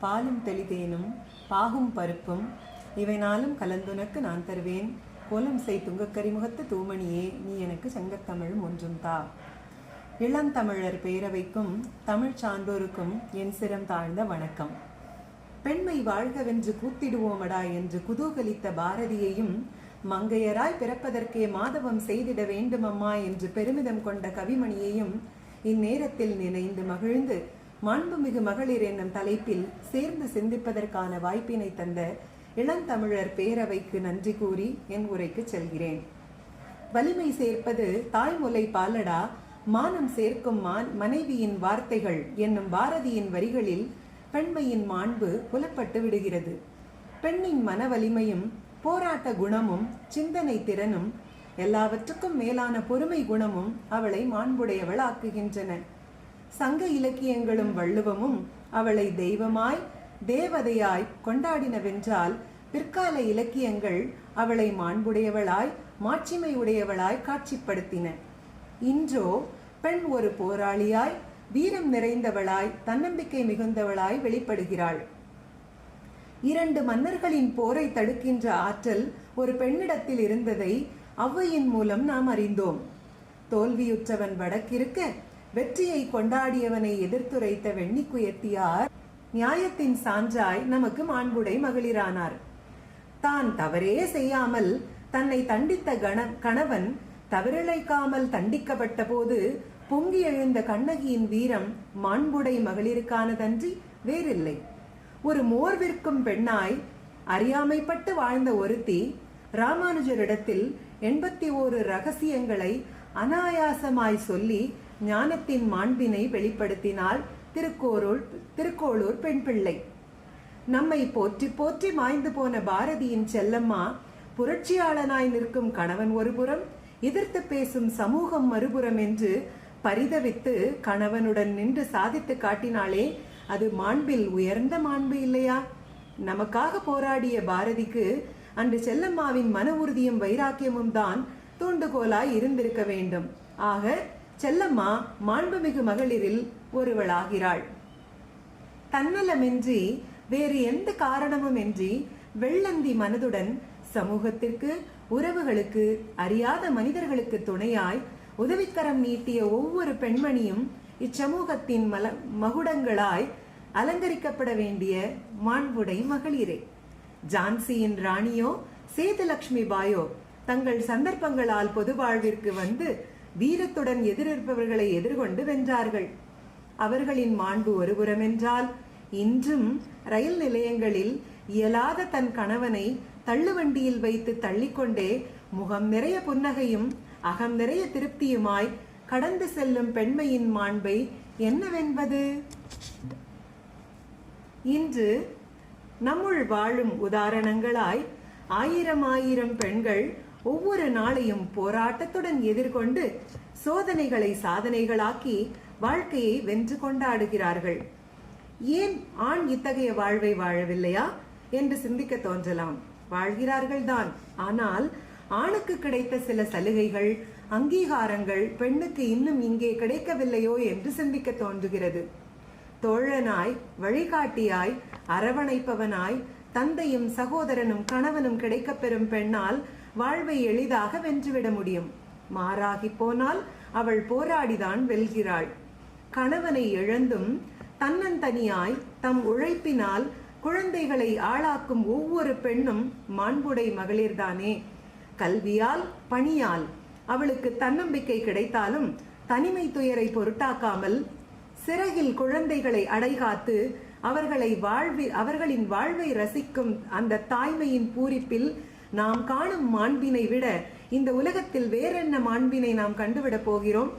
பாலும் தெளிதேனும் பாகும் பருப்பும் இவை நாளும் கலந்துனக்கு நான் தருவேன். கோலம் செய் துங்கக்கரிமுகத்து தூமணியே நீ எனக்கு சங்கத்தமிழும் ஒன்றும் தா. இளந்தமிழர் பேரவைக்கும் தமிழ் சான்றோருக்கும் என் சிரம் தாழ்ந்த வணக்கம். பெண்மை வாழ்கவென்று கூத்திடுவோமடா என்று குதூகலித்த பாரதியையும் மங்கையராய் பிறப்பதற்கே மாதவம் செய்திட வேண்டுமம்மா என்று பெருமிதம் கொண்ட கவிமணியையும் இந்நேரத்தில் நினைந்து மகிழ்ந்து மாண்புமிகு மகளிர் என்னும் தலைப்பில் சேர்ந்து சிந்திப்பதற்கான வாய்ப்பினை தந்த இளந்தமிழர் பேரவைக்கு நன்றி கூறி என் உரைக்கு செல்கிறேன். வலிமை சேர்ப்பது தாய்மொலை பாலடா மானம் சேர்க்கும் மான் மனைவியின் வார்த்தைகள் என்னும் பாரதியின் வரிகளில் பெண்மையின் மாண்பு புலப்பட்டு விடுகிறது. பெண்ணின் மன வலிமையும் போராட்ட குணமும் சிந்தனை திறனும் எல்லாவற்றுக்கும் மேலான பொறுமை குணமும் அவளை மாண்புடையவள் ஆக்குகின்றன சங்க இலக்கியங்களும் வள்ளுவமும் அவளை தெய்வமாய் தேவதையாய் கொண்டாடினவென்றால் பிற்கால இலக்கியங்கள் அவளை மாண்புடையவளாய் மாட்சிமை உடையவளாய் காட்சிப்படுத்தின. இன்றோ பெண் ஒரு போராளியாய் வீரம் நிறைந்தவளாய் தன்னம்பிக்கை மிகுந்தவளாய் வெளிப்படுகிறாள். இரண்டு மன்னர்களின் போரை தடுக்கின்ற ஆற்றல் ஒரு பெண்ணிடத்தில் இருந்ததை ஔவையின் மூலம் நாம் அறிந்தோம். தோல்வியுற்றவன் வடக்கிருக்க வெற்றியை கொண்டாடியவனை எதிர்த்துரைத்த வெண்ணிக்குயத்தியார் நியாயத்தின் சான்றாய் நமக்கு மாண்புடை மகளிரானார். தான் தவறே செய்யாமல் தன்னை தண்டித்த கண கணவன் தவறிழைக்காமல் தண்டிக்கப்பட்ட போது பொங்கி எழுந்த கண்ணகியின் வீரம் மாண்புடை மகளிருக்கானதன்றி வேறில்லை. ஒரு மோர் விற்கும் பெண்ணாய் அறியாமைப்பட்டு வாழ்ந்த ஒருத்தி ராமானுஜரிடத்தில் எண்பத்தி ஓரு ரகசியங்களை அனாயாசமாய் சொல்லி ஞானத்தின் மாண்பினை வெளிப்படுத்தினால் திருக்கோரூர் திருக்கோளூர் பெண் பிள்ளை. நம்மை போற்றி போற்றி மாய்ந்து போன பாரதியின் செல்லம்மா புரட்சியாளனாய் நிற்கும் கணவன் ஒருபுறம் எதிர்த்து பேசும் சமூகம் மறுபுறம் என்று பரிதவித்து கணவனுடன் நின்று சாதித்து காட்டினாலே அது மாண்பில் உயர்ந்த மாண்பு இல்லையா? நமக்காக போராடிய பாரதிக்கு அன்று செல்லம்மாவின் மன உறுதியும் வைராக்கியமும் தான் தூண்டுகோலாய் இருந்திருக்க வேண்டும். ஆக செல்லம்மா மாண்புமிகு மகளிரில் ஒருவளாகிறாள். தன்னலமின்றி வேறு எந்த காரணமுமின்றி வெள்ளந்தி மனதுடன் சமூகத்திற்கு உறவுகளுக்கு அறியாத மனிதர்களுக்கு துணையாய் உதவிக்கரம் நீட்டிய ஒவ்வொரு பெண்மணியும் இச்சமூகத்தின் மல மகுடங்களாய் அலங்கரிக்கப்பட வேண்டிய மாண்புடை மகளிரே. ஜான்சியின் ராணியோ சேதுலட்சுமி பாயோ தங்கள் சந்தர்ப்பங்களால் பொது வாழ்விற்கு வந்து வீரத்துடன் எதிரிருப்பவர்களை எதிர்கொண்டு வென்றார்கள். அவர்களின் மாண்பு ஒருபுறம் என்றால் இன்றும் ரயில் நிலையங்களில் இயலாத தன் கணவனை தள்ளுவண்டியில் வைத்து தள்ளிக்கொண்டே முகம் நிறைய புன்னகையும் அகம் நிறைய திருப்தியுமாய் கடந்து செல்லும் பெண்மையின் மாண்பை என்னவென்பது? இன்று நம்முள் வாழும் உதாரணங்களாய் ஆயிரம் ஆயிரம் பெண்கள் ஒவ்வொரு நாளையும் போராட்டத்துடன் எதிர்கொண்டு சோதனைகளை சாதனைகளாக்கி வாழ்க்கையை வென்று கொண்டாடுகிறார்கள். ஏன் ஆண் இத்தகைய வாழ்வை வாழவில்லையா என்று சிந்திக்க தோன்றலாம். வாழ்கிறார்கள் தான் ஆனால் ஆணுக்கு கிடைத்த சில சலுகைகள் அங்கீகாரங்கள் பெண்ணுக்கு இன்னும் இங்கே கிடைக்கவில்லையோ என்று சிந்திக்க தோன்றுகிறது. தோழனாய் வழிகாட்டியாய் அரவணைப்பவனாய் தந்தையும் சகோதரனும் கணவனும் கிடைக்கப்பெறும் பெண்ணால் வாழ்வை எளிதாக வென்றுவிட முடியும். மாறாகி போனால் அவள் போராடிதான் வெல்கிறாள். கணவனை இழந்தும் தன்னந்தனியாய் தம் உழைப்பினால் குழந்தைகளை ஆளாக்கும் ஒவ்வொரு பெண்ணும் மாண்புடை மகளிர்தானே. கல்வியால் பணியால் அவளுக்கு தன்னம்பிக்கை கிடைத்தாலும் தனிமை துயரை பொருட்டாக்காமல் சிறகில் குழந்தைகளை அடைகாத்து அவர்களை வாழ்வி அவர்களின் வாழ்வை ரசிக்கும் அந்த தாய்மையின் பூரிப்பில் நாம் காணும் மாண்பினை விட இந்த உலகத்தில் வேறென்ன மாண்பினை நாம் கண்டுவிடப் போகிறோம்?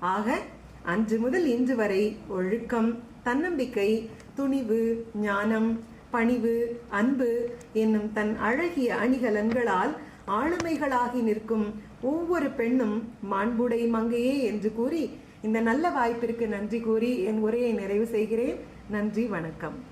ஆக அன்று முதல் இன்று வரை ஒழுக்கம் தன்னம்பிக்கை துணிவு ஞானம் பணிவு அன்பு என்னும் தன் அழகிய அணிகலன்களால் ஆளுமைகளாகி நிற்கும் ஒவ்வொரு பெண்ணும் மாண்புடை மங்கையே என்று கூறி இந்த நல்ல வாய்ப்பிற்கு நன்றி கூறி என் உரையை நிறைவு செய்கிறேன். நன்றி வணக்கம்.